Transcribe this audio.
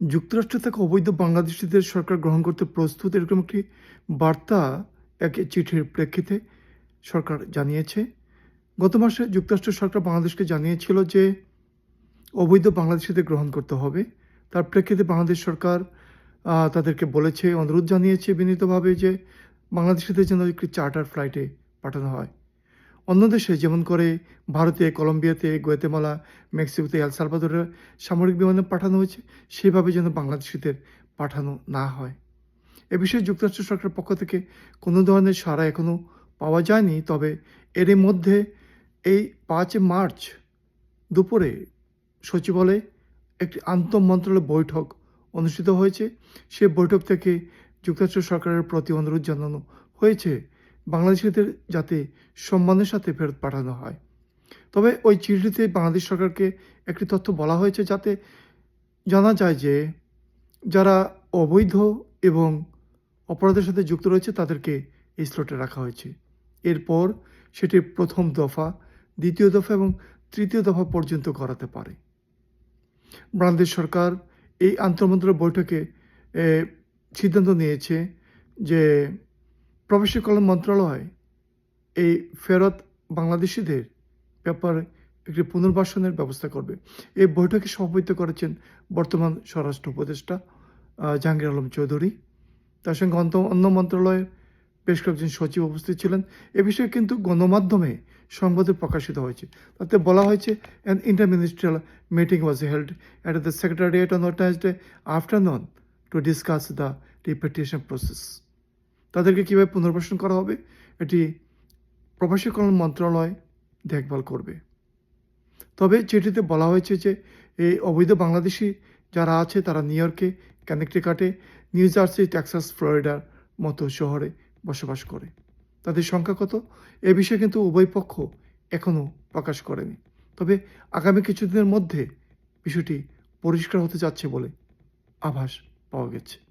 যুক্তরাষ্ট্র থেকে অবৈধ বাংলাদেশিদের সরকার গ্রহণ করতে প্রস্তুত এরকম একটি বার্তা এক চিঠির প্রেক্ষিতে সরকার জানিয়েছে। গত মাসে যুক্তরাষ্ট্র সরকার বাংলাদেশকে জানিয়েছিল যে অবৈধ বাংলাদেশিদের গ্রহণ করতে হবে। তার প্রেক্ষিতে বাংলাদেশ সরকার তাদেরকে বলেছে, অনুরোধ জানিয়েছে বিনীতভাবে যে বাংলাদেশিদের যেন একটি চার্টার ফ্লাইটে পাঠানো হয়। অন্য দেশে যেমন করে ভারতে, কলম্বিয়াতে, গোয়েতেমালা, মেক্সিকোতে, এল সামরিক বিমানে পাঠানো হয়েছে, সেভাবে যেন বাংলাদেশিদের পাঠানো না হয়। এ বিষয়ে যুক্তরাষ্ট্র সরকারের পক্ষ থেকে কোনো ধরনের সাড়া এখনও পাওয়া যায়নি, তবে এর মধ্যে এই পাঁচ মার্চ দুপুরে সচিবালয়ে একটি আন্তঃ মন্ত্রণালয় বৈঠক অনুষ্ঠিত হয়েছে। সে বৈঠক থেকে যুক্তরাষ্ট্র সরকারের প্রতি অনুরোধ জানানো হয়েছে। বাংলাদেশিদের যাতে সম্মানের সাথে ফেরত পাঠানো হয়। তবে ওই চিঠিতে বাংলাদেশ সরকারকে একটি তথ্য বলা হয়েছে যাতে জানা যায় যে যারা অবৈধ এবং অপরাধের সাথে যুক্ত রয়েছে তাদেরকে এই স্লটে রাখা হয়েছে। এরপর সেটি প্রথম দফা, দ্বিতীয় দফা এবং তৃতীয় দফা পর্যন্ত করাতে পারে। বাংলাদেশ সরকার এই আন্তঃমন্ত্রণালয় বৈঠকে সিদ্ধান্ত নিয়েছে যে প্রবাসী কল্যাণ মন্ত্রণালয় এই ফেরত বাংলাদেশিদের ব্যাপারে একটি পুনর্বাসনের ব্যবস্থা করবে। এই বৈঠকে সভাপতিত্ব করেছেন বর্তমান স্বরাষ্ট্র উপদেষ্টা জাহাঙ্গীর আলম চৌধুরী। তার সঙ্গে অন্ত, অন্য মন্ত্রণালয়ের বেশ কয়েকজন সচিব উপস্থিত ছিলেন। এ বিষয়ে কিন্তু গণমাধ্যমে সংবাদে প্রকাশিত হয়েছে। তাতে বলা হয়েছে an interministerial meeting was held at the secretariat on afternoon to discuss the repetition process তাদেরকে কীভাবে পুনর্বাসন করা হবে? এটি প্রবাসী কল্যাণ মন্ত্রণালয় দেখভাল করবে। তবে চিঠিতে বলা হয়েছে যে, এই অবৈধ বাংলাদেশি যারা আছে, তারা নিউ ইয়র্কে, কানেক্টিকাটে, নিউ জার্সি, টেক্সাস, ফ্লোরিডার মতো শহরে বসবাস করে। তাদের সংখ্যা কত? এ বিষয়ে কিন্তু উভয় পক্ষ এখনও প্রকাশ করেনি। তবে আগামী কিছুদিনের মধ্যে বিষয়টি পরিষ্কার হতে যাচ্ছে বলে আভাস পাওয়া গেছে।